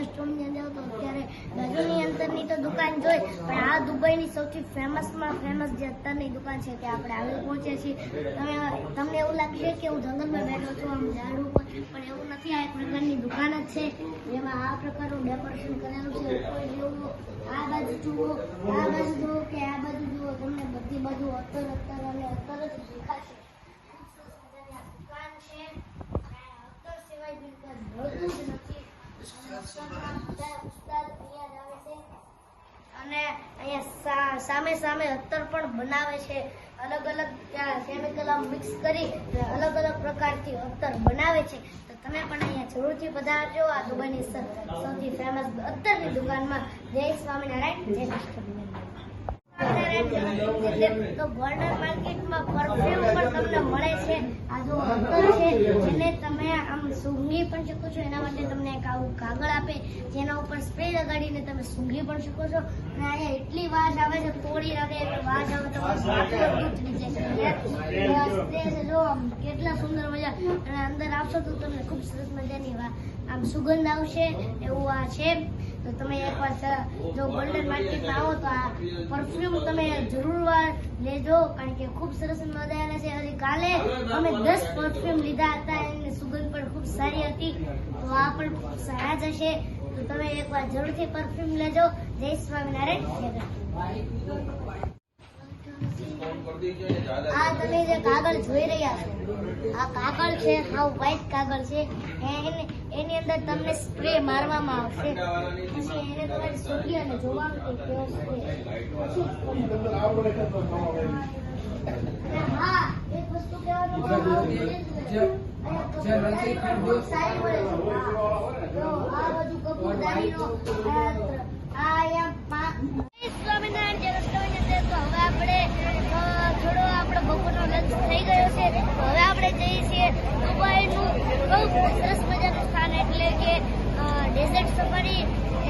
રેસ્ટોરન્ટની અંદર તો અત્યારે બાજુની અંતરની તો દુકાન જોઈ, પણ આ દુબઈની સૌથી ફેમસમાં ફેમસ જે અત્યારની દુકાન છે ત્યાં આપણે આવી પહોંચે છીએ. તમે, તમને એવું લાગશે કે હું જંગલમાં બેઠો છું, આમ ઝાડ ઉપર, પણ એવું નથી, આ એક પ્રકારની દુકાન જ છે, જેમાં આ પ્રકારનું ડેકોરેશન કરેલું છે. કોઈ જેવું આ બાજુ જુઓ, આ બાજુ જુઓ કે આ બાજુ જુઓ તમને બધી બાજુ અત્તર અત્તર અને અત્તર જ દેખાશે ખૂબ સરસ મજાની આ દુકાન છે અને અત્તર સિવાય બિલકુલ મળતું જ નથી અને અત્તરના અને અહીંયા સામે સામે અત્તર પણ બનાવે છે. અલગ અલગ કેમિકલ મિક્સ કરી અલગ અલગ પ્રકારથી અત્તર બનાવે છે. તો તમે પણ અહીંયા જરૂરથી પધારજો. આ દુબઈની સૌથી ફેમસ અત્તરની દુકાનમાં. જય સ્વામિનારાયણ, જય તો ગોલ્ડન માર્કેટમાં પરફ્યુમ પણ તમને મળે છે. આ જો અત્તર છે, જેને તમે સૂંઘી પણ શકો છો. એના માટે તમને એક આવું કાગળ આપે, જેના ઉપર સ્પ્રે લગાડીને તમે સૂંઘી પણ શકો છો. અને અહીંયા એટલી વાસ આવે છે તોડી લાગે વાસ આવે તો માથું ઉતરી જાય. આ સ્પ્રે છે જો કેટલા સુંદર મજા. અને અંદર આવશો તો તમને ખૂબ સરસ મજાની વાત આમ સુગંધ આવશે, એવું આ છે. તો તમે એકવાર જો ગોલ્ડન માર્કેટમાં આવો તો આ પરફ્યુમ તમે જરૂર લેજો, કારણ કે ખૂબ સરસ હજી કાલે અમે દસ પરફ્યુમ લીધા હતા? એની સુગંધ પણ ખૂબ સારી હતી. તો આ પણ ખૂબ સારા જ હશે. તો તમે એકવાર જરૂરથી પરફ્યુમ લેજો. જય સ્વામિનારાયણ. આ તમે જે કાગળ જોઈ રહ્યા આ કાગળ છે હાવ વ્હાઈટ કાગળ છે. એને અંદર તમને સ્પ્રે મારવામાં આવશે. પછી એને તમારે અને જોવાનું કે કેવો જે છે જય સ્વામિનારાયણ અંદર તો હવે આપણે થોડો આપણો બપોરનો લંચ થઈ ગયો છે. હવે આપણે જઈએ છીએ દુબઈનું બહુ સરસ મજાનું સ્થાન એટલે કે ડેઝર્ટ સફારી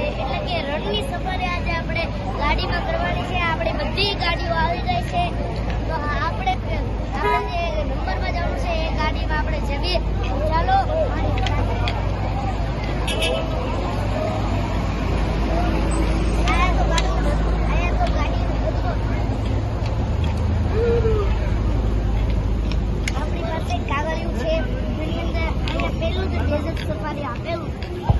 એટલે કે રણની સફારી આજે આપણે ગાડીમાં કરવાની છે આપણે બધી છે આ tem que